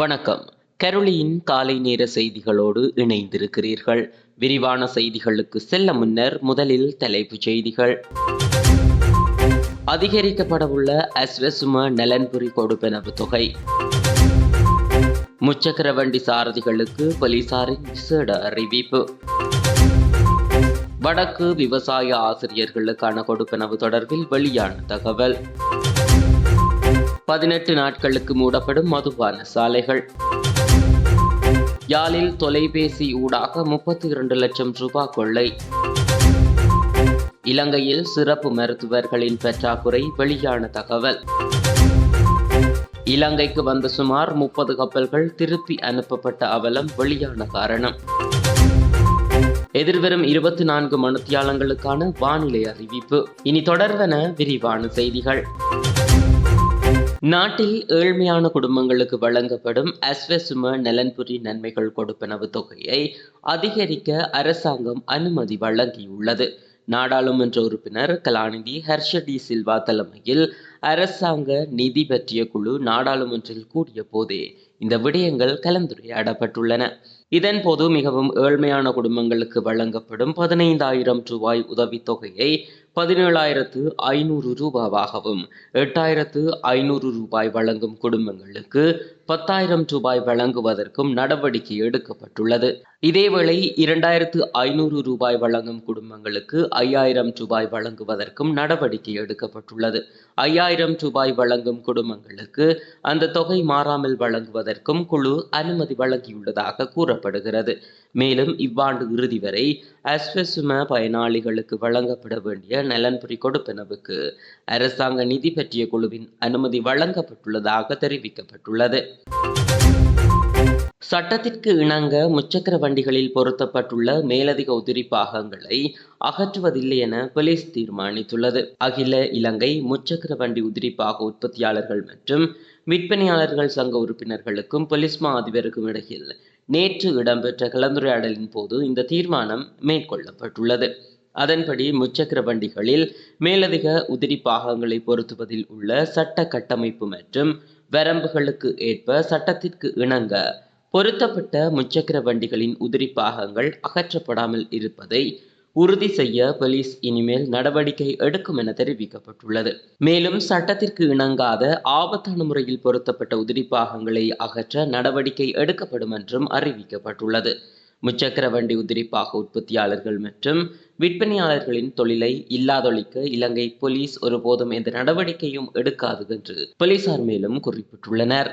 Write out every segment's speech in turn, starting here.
வணக்கம். கரோலியின் காலை நேர செய்திகளோடு இணைந்திருக்கிறீர்கள். விரிவான செய்திகளுக்கு செல்ல முன்னர் முதலில் தலைப்புச் செய்திகள். அதிகரிக்கப்படவுள்ள அஸ்வசும நலன்புரி கொடுப்பனவு தொகை. முச்சக்கர வண்டி சாரதிகளுக்கு போலீசாரின் விசேட அறிவிப்பு. வடக்கு விவசாய ஆசிரியர்களுக்கான கொடுப்பனவு தொடர்பில் வெளியான தகவல். பதினெட்டு நாட்களுக்கு மூடப்படும் மதுபான சாலைகள். யாழில் தொலைபேசி ஊடாக முப்பத்தி இரண்டு லட்சம் ரூபாய் கொள்ளை. இலங்கையில் சிறப்பு மருத்துவர்களின் பற்றாக்குறை வெளியான தகவல். இலங்கைக்கு வந்த சுமார் முப்பது கப்பல்கள் திருப்பி அனுப்பப்பட்ட அவலம் வெளியான காரணம். எதிர்வரும் இருபத்தி நான்கு மணித்தியாலங்களுக்கான வானிலை அறிவிப்பு. இனி தொடர்வன விரிவான செய்திகள். நாட்டில் ஏழ்மையான குடும்பங்களுக்கு வழங்கப்படும் அஸ்வசும நலன்புரி நன்மைகள் கொடுப்பனவு தொகையை அதிகரிக்க அரசாங்கம் அனுமதி வழங்கியுள்ளது. நாடாளுமன்ற உறுப்பினர் கலாநிதி ஹர்ஷடி சில்வா தலைமையில் அரசாங்க நிதி பற்றிய குழு நாடாளுமன்றில் கூடிய போதே இந்த விடயங்கள் கலந்துரையாடப்பட்டுள்ளன. இதன் போது மிகவும் ஏழ்மையான குடும்பங்களுக்கு வழங்கப்படும் பதினைந்தாயிரம் ரூபாய் உதவித்தொகையை பதினேழாயிரத்து ஐநூறு ரூபாவாகவும் எட்டாயிரத்து ஐநூறு ரூபாய் வழங்கும் குடும்பங்களுக்கு பத்தாயிரம் ரூபாய் வழங்குவதற்கும் நடவடிக்கை எடுக்கப்பட்டுள்ளது. இதேவேளை இரண்டாயிரத்து ஐநூறு ரூபாய் வழங்கும் குடும்பங்களுக்கு ஐயாயிரம் ரூபாய் வழங்குவதற்கும் நடவடிக்கை எடுக்கப்பட்டுள்ளது. ஐயாயிரம் ரூபாய் வழங்கும் குடும்பங்களுக்கு அந்த தொகை மாறாமல் வழங்குவதற்கும் குழு அனுமதி வழங்கியுள்ளதாக கூறப்படுகிறது. மேலும் இவ்வாண்டு இறுதி வரை அஸ்வசும பயனாளிகளுக்கு வழங்கப்பட வேண்டிய நலன்புரி கொடுப்பனவுக்கு அரசாங்க நிதி பற்றிய குழுவின் அனுமதி வழங்கப்பட்டுள்ளதாக தெரிவிக்கப்பட்டுள்ளது. சட்டத்திற்கு இணங்க முச்சக்கர வண்டிகளில் பொருத்தப்பட்டுள்ள மேலதிக உதிரி பாகங்களை அகற்றுவதில்லை என போலீஸ் தீர்மானித்துள்ளது. அகில இலங்கை முச்சக்கர வண்டி உதிரி பாக உற்பத்தியாளர்கள் மற்றும் விற்பனையாளர்கள் சங்க உறுப்பினர்களுக்கும் போலீஸ் மா அதிபருக்கும் இடையில் நேற்று இடம்பெற்ற கலந்துரையாடலின் போது இந்த தீர்மானம் மேற்கொள்ளப்பட்டுள்ளது. அதன்படி முச்சக்கர வண்டிகளில் மேலதிக உதிரி பாகங்களை பொருத்துவதில் உள்ள சட்ட கட்டமைப்பு மற்றும் வரம்புகளுக்கு ஏற்ப சட்டத்திற்கு இணங்க பொருத்தப்பட்ட முச்சக்கர வண்டிகளின் உதிரி பாகங்கள் அகற்றப்படாமல் இருப்பதை உறுதி செய்ய போலீஸ் இனிமேல் நடவடிக்கை எடுக்கும் என தெரிவிக்கப்பட்டுள்ளது. மேலும் சட்டத்திற்கு இணங்காத ஆபத்தான முறையில் பொருத்தப்பட்ட உதிரி பாகங்களை அகற்ற நடவடிக்கை எடுக்கப்படும் என்றும் அறிவிக்கப்பட்டுள்ளது. முச்சக்கர வண்டி உதிரிப்பாக உற்பத்தியாளர்கள் மற்றும் விற்பனையாளர்களின் தொழிலை இல்லாதொழிக்க இலங்கை போலீஸ் ஒருபோதும் எந்த நடவடிக்கையும் எடுக்காது என்று போலீசார் மேலும் குறிப்பிட்டுள்ளனர்.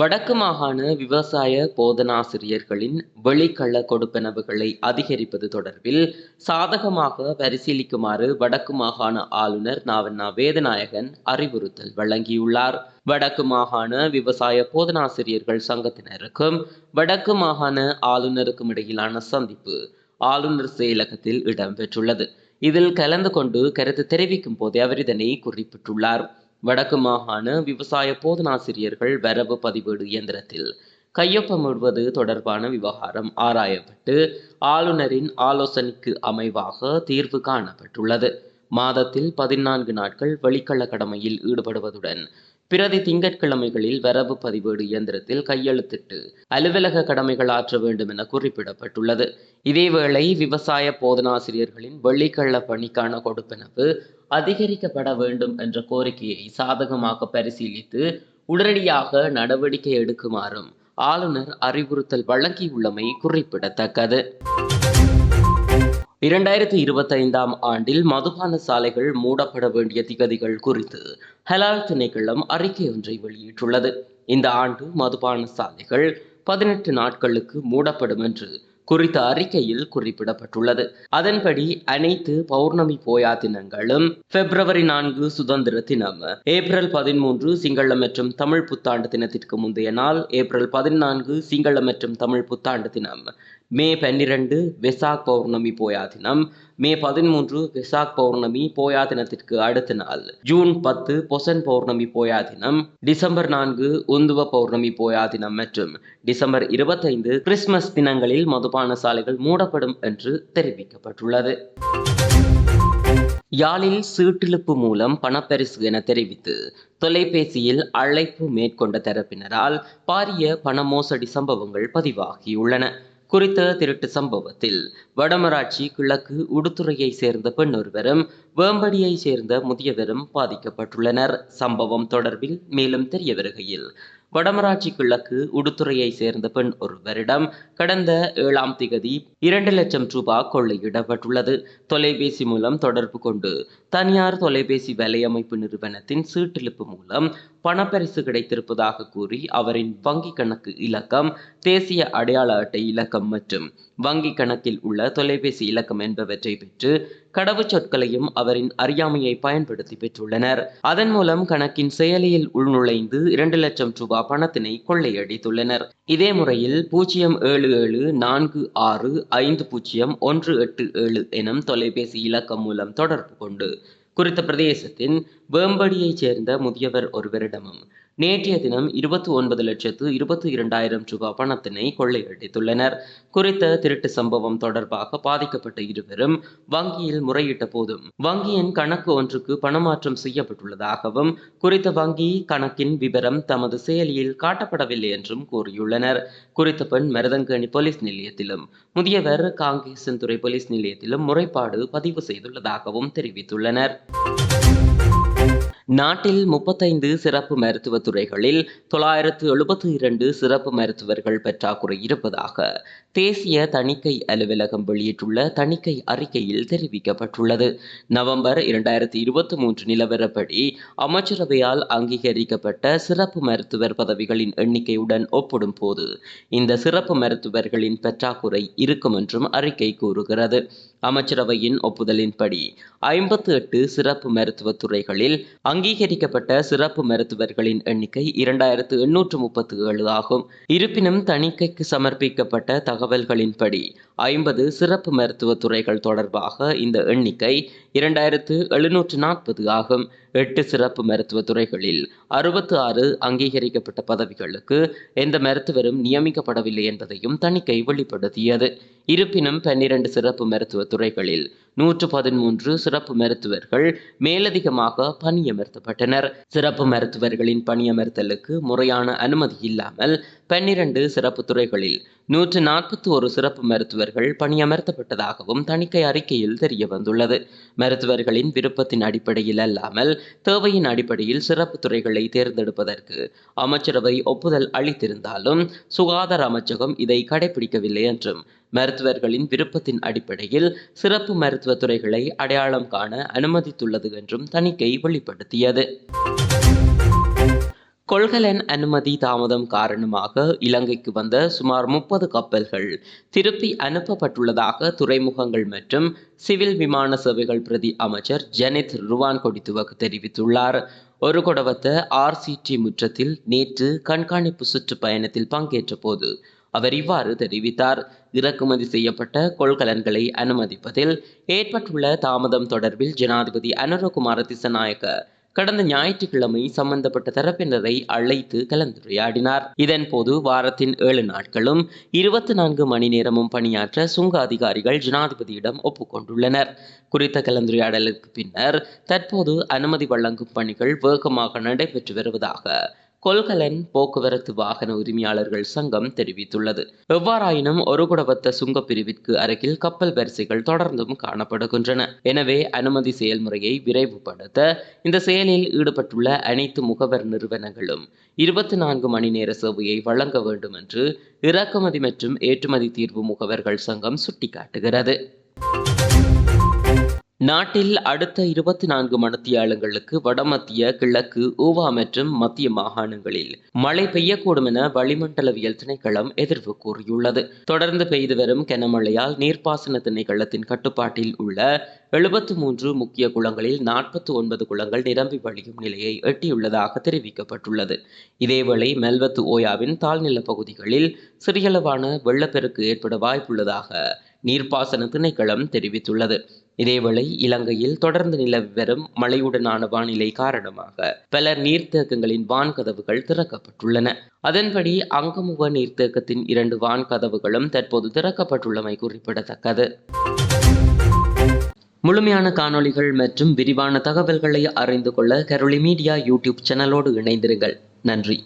வடக்கு மாகாண விவசாய போதனாசிரியர்களின் வெளிக்கள்ள கொடுப்பனவுகளை அதிகரிப்பது தொடர்பில் சாதகமாக பரிசீலிக்குமாறு வடக்கு மாகாண ஆளுநர் நாவண்ணா வேதநாயகன் அறிவுறுத்தல் வழங்கியுள்ளார். வடக்கு மாகாண விவசாய போதனாசிரியர்கள் சங்கத்தினருக்கும் வடக்கு மாகாண ஆளுநருக்கும் இடையிலான சந்திப்பு ஆளுநர் செயலகத்தில் இடம்பெற்றுள்ளது. இதில் கலந்து கொண்டு கருத்து தெரிவிக்கும் போதே அவர் இதனை குறிப்பிட்டுள்ளார். வடக்கு மாகாண விவசாய போதனாசிரியர்கள் வரவு பதிவேடு இயந்திரத்தில் கையொப்பமிடுவது தொடர்பான விவகாரம் ஆராயப்பட்டு ஆளுநரின் ஆலோசனைக்கு அமைவாக தீர்வு காணப்பட்டுள்ளது. மாதத்தில் பதினான்கு நாட்கள் வெளிக்கள்ள கடமையில் ஈடுபடுவதுடன் பிரதி திங்கட்கிழமைகளில் வரவு பதிவேடு இயந்திரத்தில் கையெழுத்திட்டு அலுவலக கடமைகள் ஆற்ற வேண்டும் என குறிப்பிடப்பட்டுள்ளது. இதேவேளை விவசாய போதனாசிரியர்களின் வெள்ளிக்கள்ள பணிக்கான கொடுப்பனவு அதிகரிக்கப்பட வேண்டும் என்ற கோரிக்கையை சாதகமாக பரிசீலித்து உடனடியாக நடவடிக்கை எடுக்குமாறும் ஆளுநர் அறிவுறுத்தல் வழங்கியுள்ளமை குறிப்பிடத்தக்கது. இரண்டாயிரத்தி இருபத்தைந்தாம் ஆண்டில் மதுபான சாலைகள் மூடப்பட வேண்டிய திகதிகள் குறித்து ஹலால் திணைக்களம் அறிக்கை ஒன்றை வெளியிட்டுள்ளது. இந்த ஆண்டு மதுபான சாலைகள் பதினெட்டு நாட்களுக்கு மூடப்படும் என்று குறித்த அறிக்கையில் குறிப்பிடப்பட்டுள்ளது. அதன்படி அனைத்து பௌர்ணமி போயா தினங்களும் பிப்ரவரி நான்கு சுதந்திர தினம் ஏப்ரல் பதிமூன்று சிங்கள மற்றும் தமிழ் புத்தாண்டு தினத்திற்கு முந்தைய நாள் ஏப்ரல் பதினான்கு சிங்கள மற்றும் தமிழ் புத்தாண்டு தினம் மே பன்னிரண்டு வெசாக் பௌர்ணமி போயா தினம் மே பதிமூன்று வெசாக் பௌர்ணமி போயா தினத்திற்கு அடுத்த நாள் ஜூன் பத்து பொசன் பௌர்ணமி போயா தினம் டிசம்பர் நான்கு உந்துவ பௌர்ணமி போயா தினம் மற்றும் டிசம்பர் இருபத்தைந்து கிறிஸ்துமஸ் தினங்களில் மதுபான சாலைகள் மூடப்படும் என்று தெரிவிக்கப்பட்டுள்ளது. யாழில் சீட்டிழுப்பு மூலம் பணப்பரிசு என தெரிவித்து தொலைபேசியில் அழைப்பு மேற்கொண்ட தரப்பினரால் பாரிய பண மோசடி சம்பவங்கள் பதிவாகியுள்ளன. குறித்த திருட்டு சம்பவத்தில் வடமராட்சி கிழக்கு உடுத்துறையை சேர்ந்த பெண் ஒருவரும் வேம்படியை சேர்ந்த முதியவரும் பாதிக்கப்பட்டுள்ளனர். சம்பவம் தொடர்பில் மேலும் தெரிய வருகையில் வடமராட்சி கிழக்கு உடுத்துறையை சேர்ந்த பெண் ஒருவரிடம் கடந்த ஏழாம் திகதி இரண்டு லட்சம் ரூபாய் கொள்ளையிடப்பட்டுள்ளது. தொலைபேசி மூலம் தொடர்பு கொண்டு தனியார் தொலைபேசி வலையமைப்பு நிறுவனத்தின் சீட்டிழுப்பு மூலம் பணப்பரிசு கிடைத்திருப்பதாக கூறி அவரின் வங்கி கணக்கு இலக்கம் தேசிய அடையாள அட்டை இலக்கம் மற்றும் வங்கி கணக்கில் உள்ள தொலைபேசி இலக்கம் என்பவற்றை பெற்று கடவுச்சொற்களையும் அவரின் அறியாமையை பயன்படுத்தி பெற்றுள்ளனர். அதன் மூலம் கணக்கின் செயலியில் உள்நுழைந்து இரண்டு லட்சம் ரூபாய் பணத்தினை கொள்ளையடித்துள்ளனர். இதே முறையில் பூஜ்ஜியம் ஏழு ஏழு நான்கு ஆறு ஐந்து பூஜ்ஜியம் ஒன்று எட்டு ஏழு எனும் தொலைபேசி இலக்கம் மூலம் தொடர்பு கொண்டு குறித்த பிரதேசத்தின் வேம்படியைச் சேர்ந்த முதியவர் ஒருவரிடமும் நேற்றைய தினம் இருபத்தி ஒன்பது லட்சத்து இருபத்தி இரண்டாயிரம் ரூபாய் பணத்தினை கொள்ளையடித்துள்ளனர். குறித்த திருட்டு சம்பவம் தொடர்பாக பாதிக்கப்பட்ட இருவரும் வங்கியில் முறையிட்ட போதும் வங்கியின் கணக்கு ஒன்றுக்கு பணமாற்றம் செய்யப்பட்டுள்ளதாகவும் குறித்த வங்கி கணக்கின் விவரம் தமது செயலியில் காட்டப்படவில்லை என்றும் கூறியுள்ளனர். குறித்த பெண் மருதங்கணி போலீஸ் நிலையத்திலும் முதியவர் காங்கேசன்துறை போலீஸ் நிலையத்திலும் முறைப்பாடு பதிவு செய்துள்ளதாகவும் தெரிவித்துள்ளனர். நாட்டில் முப்பத்தைந்து சிறப்பு மருத்துவ துறைகளில் தொள்ளாயிரத்து எழுபத்தி இரண்டு சிறப்பு மருத்துவர்கள் பற்றாக்குறை இருப்பதாக தேசிய தணிக்கை அலுவலகம் வெளியிட்டுள்ள தணிக்கை அறிக்கையில் தெரிவிக்கப்பட்டுள்ளது. நவம்பர் இரண்டாயிரத்தி இருபத்தி மூன்று நிலவரப்படி அமைச்சரவையால் அங்கீகரிக்கப்பட்ட சிறப்பு மருத்துவர் பதவிகளின் எண்ணிக்கையுடன் ஒப்பிடும் போது இந்த சிறப்பு மருத்துவர்களின் பற்றாக்குறை இருக்கும் என்றும் அறிக்கை கூறுகிறது. அமைச்சரவையின் ஒப்புதலின்படி ஐம்பத்து எட்டு சிறப்பு மருத்துவ துறைகளில் அங்கீகரிக்கப்பட்ட சிறப்பு மருத்துவர்களின் எண்ணிக்கை இரண்டாயிரத்து எண்ணூற்று முப்பத்து ஏழு ஆகும். இருப்பினும் தணிக்கைக்கு சமர்ப்பிக்கப்பட்ட தகவல்களின்படி ஐம்பது சிறப்பு மருத்துவ துறைகள் தொடர்பாக இந்த எண்ணிக்கை இரண்டாயிரத்து எழுநூற்று நாற்பது ஆகும். எட்டு சிறப்பு மருத்துவ துறைகளில் அறுபத்து ஆறு அங்கீகரிக்கப்பட்ட பதவிகளுக்கு எந்த மருத்துவரும் நியமிக்கப்படவில்லை என்பதையும் தணிக்கை வெளிப்படுத்தியது. இருப்பினும் பன்னிரண்டு சிறப்பு மருத்துவ துறைகளில் நூற்று பதிமூன்று சிறப்பு மருத்துவர்கள் மேலதிகமாக பணியமர்த்தப்பட்டனர். சிறப்பு மருத்துவர்களின் பணியமர்த்தலுக்கு முறையான அனுமதி இல்லாமல் பன்னிரண்டு சிறப்பு துறைகளில் நூற்று நாற்பத்தி ஒரு சிறப்பு மருத்துவர்கள் பணியமர்த்தப்பட்டதாகவும் தணிக்கை அறிக்கையில் தெரிய வந்துள்ளது மருத்துவர்களின் விருப்பத்தின் அடிப்படையில் அல்லாமல் தேவையின் அடிப்படையில் சிறப்பு துறைகளை தேர்ந்தெடுப்பதற்கு அமைச்சரவை ஒப்புதல் அளித்திருந்தாலும் சுகாதார அமைச்சகம் இதை கடைபிடிக்கவில்லை என்றும் மருத்துவர்களின் விருப்பத்தின் அடிப்படையில் சிறப்பு மருத்துவ துறைகளை அடையாளம் காண அனுமதித்துள்ளது என்றும் தணிக்கை வெளிப்படுத்தியது. கொள்கலன் அனுமதி தாமதம் காரணமாக இலங்கைக்கு வந்த சுமார் முப்பது கப்பல்கள் திருப்பி அனுப்பப்பட்டுள்ளதாக துறைமுகங்கள் மற்றும் சிவில் விமான சேவைகள் பிரதி அமைச்சர் ஜெனித் ருவான் கொடித்துவக் தெரிவித்துள்ளார். ஒரு கொடவத்த ஆர்சிடி முற்றத்தில் நேற்று கண்காணிப்பு சுற்றுப்பயணத்தில் பங்கேற்ற போது அவர் இவ்வாறு தெரிவித்தார். இறக்குமதி செய்யப்பட்ட கொள்கலன்களை அனுமதிப்பதில் ஏற்பட்டுள்ள தாமதம் தொடர்பில் ஜனாதிபதி அனுரகுமார திசநாயக்க கடந்த ஞாயிற்றுக்கிழமை சம்பந்தப்பட்ட தரப்பினரை அழைத்து கலந்துரையாடினார். இதன்போது வாரத்தின் ஏழு நாட்களும் இருபத்தி நான்கு மணி நேரமும் பணியாற்ற சுங்க அதிகாரிகள் ஜனாதிபதியிடம் ஒப்புக்கொண்டுள்ளனர். குறித்த கலந்துரையாடலுக்கு பின்னர் தற்போது அனுமதி வழங்கும் பணிகள் வேகமாக நடைபெற்று வருவதாக கொள்கலன் போக்குவரத்து வாகன உரிமையாளர்கள் சங்கம் தெரிவித்துள்ளது. எவ்வாறாயினும் ஒரு குடவத்த சுங்க பிரிவிற்கு அருகில் கப்பல் வரிசைகள் தொடர்ந்தும் காணப்படுகின்றன. எனவே அனுமதி செயல்முறையை விரைவுபடுத்த இந்த செயலில் ஈடுபட்டுள்ள அனைத்து முகவர் நிறுவனங்களும் இருபத்தி நான்கு மணி நேர சேவையை வழங்க வேண்டும் என்று இறக்குமதி மற்றும் ஏற்றுமதி தீர்வு முகவர்கள் சங்கம் சுட்டிக்காட்டுகிறது. நாட்டில் அடுத்த இருபத்தி நான்கு மணித்தியாலங்களுக்கு வடமத்திய கிழக்கு ஊவா மற்றும் மத்திய மாகாணங்களில் மழை பெய்யக்கூடும் என வளிமண்டலவியல் திணைக்களம் எதிர்வு கூறியுள்ளது. தொடர்ந்து பெய்து வரும் கனமழையால் நீர்ப்பாசன திணைக்களத்தின் கட்டுப்பாட்டில் உள்ள எழுபத்து மூன்று முக்கிய குளங்களில் நாற்பத்தி ஒன்பது குளங்கள் நிரம்பி வழியும் நிலையை எட்டியுள்ளதாக தெரிவிக்கப்பட்டுள்ளது. இதேவேளை மெல்வத்து ஓயாவின் தாழ்நில பகுதிகளில் சிறியளவான வெள்ளப்பெருக்கு ஏற்பட வாய்ப்புள்ளதாக நீர்ப்பாசன திணைக்களம் தெரிவித்துள்ளது. இதேவேளை இலங்கையில் தொடர்ந்து நிலவி வரும் மழையுடனான வானிலை காரணமாக பல நீர்த்தேக்கங்களின் வான்கதவுகள் திறக்கப்பட்டுள்ளன. அதன்படி அங்கமுக நீர்த்தேக்கத்தின் இரண்டு வான்கதவுகளும் தற்போது திறக்கப்பட்டுள்ளமை குறிப்பிடத்தக்கது. முழுமையான காணொளிகள் மற்றும் விரிவான தகவல்களை அறிந்து கொள்ள கரோலி மீடியா யூடியூப் சேனலோடு இணைந்திருங்கள். நன்றி.